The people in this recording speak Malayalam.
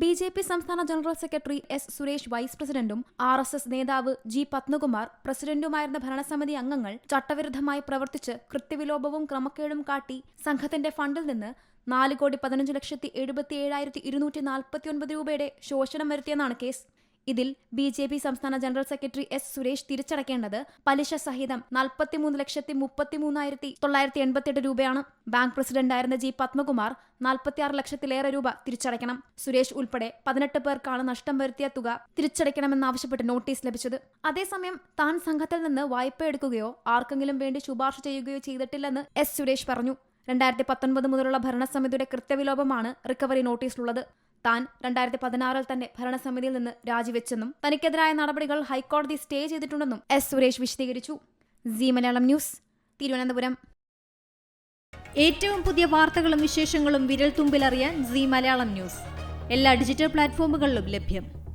ബി ജെ പി സംസ്ഥാന general secretary S Suresh vice പ്രസിഡന്റും ആർ എസ് എസ് നേതാവ് ജി പത്മകുമാർ പ്രസിഡന്റുമായിരുന്ന ഭരണസമിതി അംഗങ്ങൾ ചട്ടവിരുദ്ധമായി പ്രവർത്തിച്ച് കൃത്യവിലോപവും ക്രമക്കേടും കാട്ടി സംഘത്തിന്റെ ഫണ്ടിൽ നിന്ന് നാല് കോടി പതിനഞ്ച് ലക്ഷത്തി എഴുപത്തി ഏഴായിരത്തി ഇരുന്നൂറ്റി നാൽപ്പത്തി ഒൻപത് രൂപയുടെ ശോഷണം വരുത്തിയെന്നാണ് കേസ്. ഇതിൽ ബി ജെ പി സംസ്ഥാന ജനറൽ സെക്രട്ടറി എസ് സുരേഷ് തിരിച്ചടയ്ക്കേണ്ടത് പലിശ സഹിതം നാൽപ്പത്തിമൂന്ന് ലക്ഷത്തി മുപ്പത്തിമൂന്നായിരത്തി തൊള്ളായിരത്തി എൺപത്തിയെട്ട് രൂപയാണ്. ബാങ്ക് പ്രസിഡന്റായിരുന്ന ജി പത്മകുമാർ നാൽപ്പത്തിയാറ് ലക്ഷത്തിലേറെ രൂപ തിരിച്ചടയ്ക്കണം. സുരേഷ് ഉൾപ്പെടെ പതിനെട്ട് പേർക്കാണ് നഷ്ടം വരുത്തിയ തുക തിരിച്ചടയ്ക്കണമെന്നാവശ്യപ്പെട്ട് നോട്ടീസ് ലഭിച്ചത്. അതേസമയം താൻ സംഘത്തിൽ നിന്ന് വായ്പ എടുക്കുകയോ ആർക്കെങ്കിലും വേണ്ടി ശുപാർശ ചെയ്യുകയോ ചെയ്തിട്ടില്ലെന്ന് എസ് സുരേഷ് പറഞ്ഞു. രണ്ടായിരത്തി പത്തൊൻപത് മുതലുള്ള ഭരണസമിതിയുടെ കൃത്യവിലോപമാണ് റിക്കവറി നോട്ടീസിലുള്ളത്. താൻ രണ്ടായിരത്തി പതിനാറിൽ തന്നെ ഭരണസമിതിയിൽ നിന്ന് രാജിവെച്ചെന്നും തനിക്കെതിരായ നടപടികൾ ഹൈക്കോടതി സ്റ്റേ ചെയ്തിട്ടുണ്ടെന്നും എസ് സുരേഷ് വിശദീകരിച്ചു. Zee Malayalam news Thiruvananthapuram. ഏറ്റവും പുതിയ വാർത്തകളും വിശേഷങ്ങളും വിരൽ തുമ്പിലറിയാൻ സി മലയാളം ന്യൂസ്. എല്ലാ ഡിജിറ്റൽ പ്ലാറ്റ്ഫോമുകളിലും ലഭ്യം.